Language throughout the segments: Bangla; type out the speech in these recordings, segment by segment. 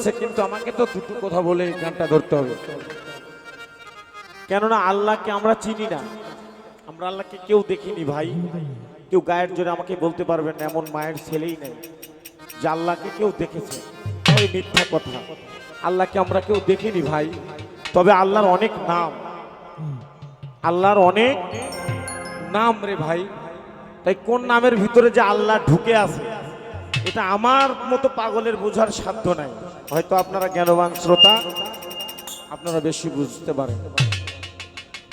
করছে কিন্তু আমাকে তো দুটো কথা বলে গানটা ধরতে হবে। কেননা আল্লাহকে আমরা চিনি না। আমরা আল্লাহকে কেউ দেখিনি ভাই। কেউ গায়ের জোরে আমাকে বলতে পারবেন না, এমন মায়ের ছেলেই নেই, যে আল্লাহকে কেউ দেখেছে। ওই মিথ্যা কথা। আল্লাহকে আমরা কেউ দেখিনি ভাই। তবে আল্লাহর অনেক নাম। আল্লাহর অনেক নাম রে ভাই। তাই কোন নামের ভিতরে যে আল্লাহ ঢুকে আছে এটা আমার মতো পাগলের বোঝার সাধ্য নাই। হয়তো আপনারা জ্ঞানবান শ্রোতা, আপনারা বেশি বুঝতে পারেন।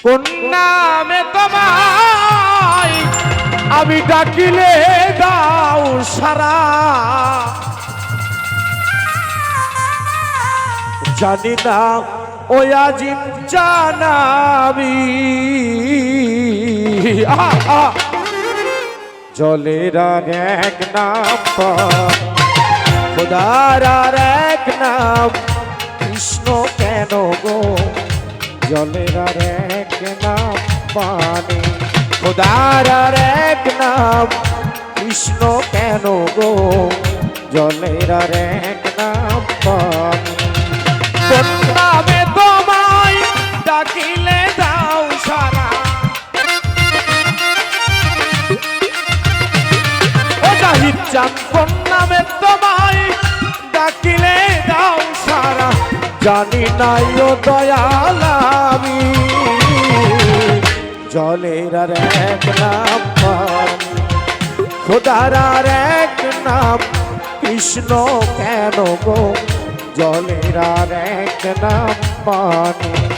কোন নামে তোমায়, আমি ডাকিলে দাও সারা। জানি না ওই আজিম জানাবি। আহা। জলের আর এক নাম খোদার আর এক নাম কৃষ্ণ কেন গো জলের আর এক নাম পানি খোদার আর এক নাম কৃষ্ণ কেন গো জলের আর এক নাম পানি জাহিদ চাঁদ কোন নামে তোমায়, ডাকিলে দাও সারা। জানি নাই ও দয়াল আমি, জলের আর এক নাম খোদার আর এক নাম, কৃষ্ণ কেন গো? জলের আর এক নাম পানি।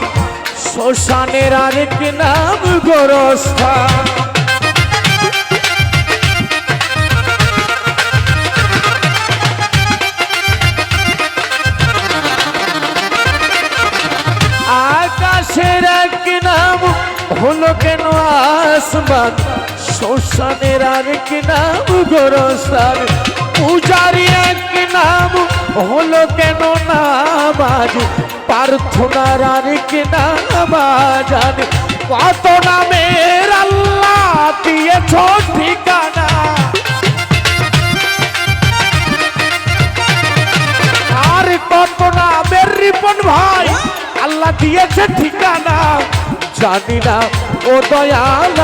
আসমান শ্মশানের আরেক নাম গোরস্থান। আকাশের এক নাম হলো কেন আসমান, শ্মশানের আরেক নাম গোরস্থান। পূজারি এক নাম হলো কেন না নামাজ প্রার্থনার আরেক নামাজ কত নামের আল্লাহ দিয়েছ ঠিকানা? আর কত নামের রিপন ভাই আল্লাহ দিয়েছে ঠিকানা? জানি না, ও দয়াল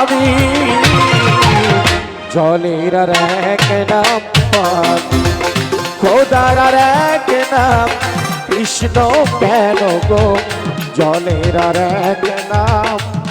আমি জলের আর এক নাম পানি খোদার আর এক নাম কৃষ্ণ কেন গো? জলের আর এক নাম।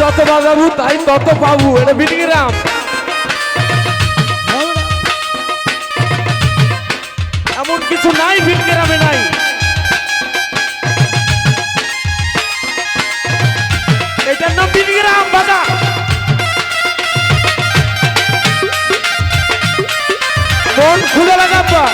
যত বাজাবু, তাই তত পাবু। এটা বিটিগ্রাম এমন কিছু নাই বিটিগ্রামে নাই। এটার নাম বিটিগ্রাম বাজা। মন খুলে লাগাব্বা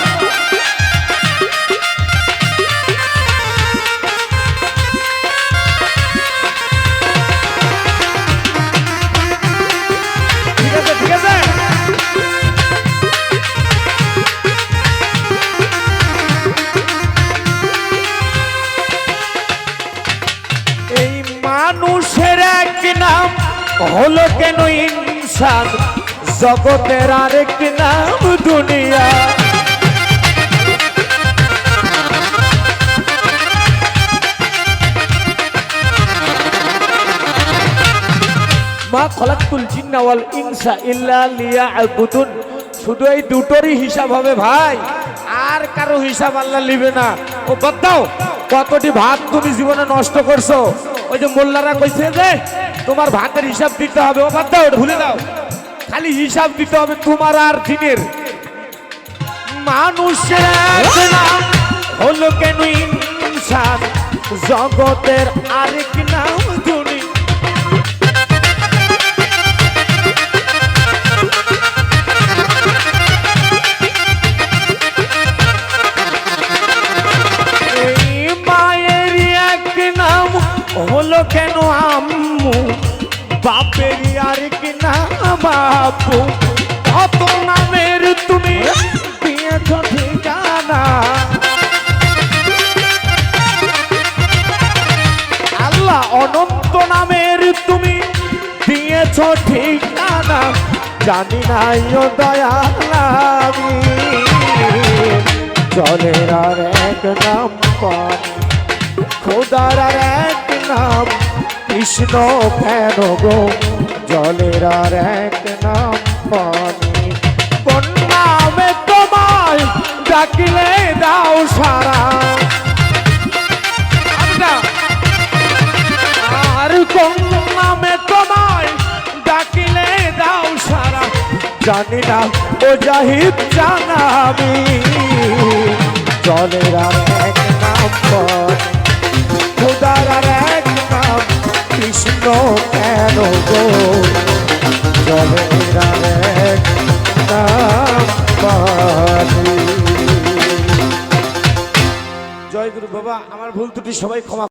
হলো কেন ইনসান? জগতের আরেকটি নাম দুনিয়া। মা খলাকুল জিন্নাওয়াল ইনসা ইল্লা লিয়া আবুদুন শুধু এই দুটোরই হিসাব হবে ভাই। আর কারও হিসাব আল্লাহ নিবে না। ও বাদ দাও, কতটি ভাত তুমি জীবনে নষ্ট করছ? ওই যে মোল্লারা কইছে যে তোমার ভাতের হিসাব দিতে হবে। ও বাদ দাও, ভুলে দাও খালি হিসাব দিতে হবে তোমার আর দিনের। মানুষের হলো কেন ইনসান? জগতের আরেক নাম হলো কেন আম্মু? বাপের আরেক নাম বাপু? কত নামের তুমি দিয়েছ ঠিকানা। আল্লাহ অনন্ত নামের তুমি দিয়েছ ঠিকানা। জানি নাই দয়ালামি জলের আর এক নাম পানি, খোদার আর এক নাম, কৃষ্ণ কেন গো? জলের আর এক নাম পানি। কোন তোমায় ডাকিলে দাও সারা। আর কোন নামে তোমায় ডাকিলে দাও সারা। জানি না, ও জাহিদ জানাবি জলের আর এক নাম পর কৃষ্ণ কেন গো? পানি জয় গুরু বাবা আমার ভুল ত্রুটি সবাই ক্ষমা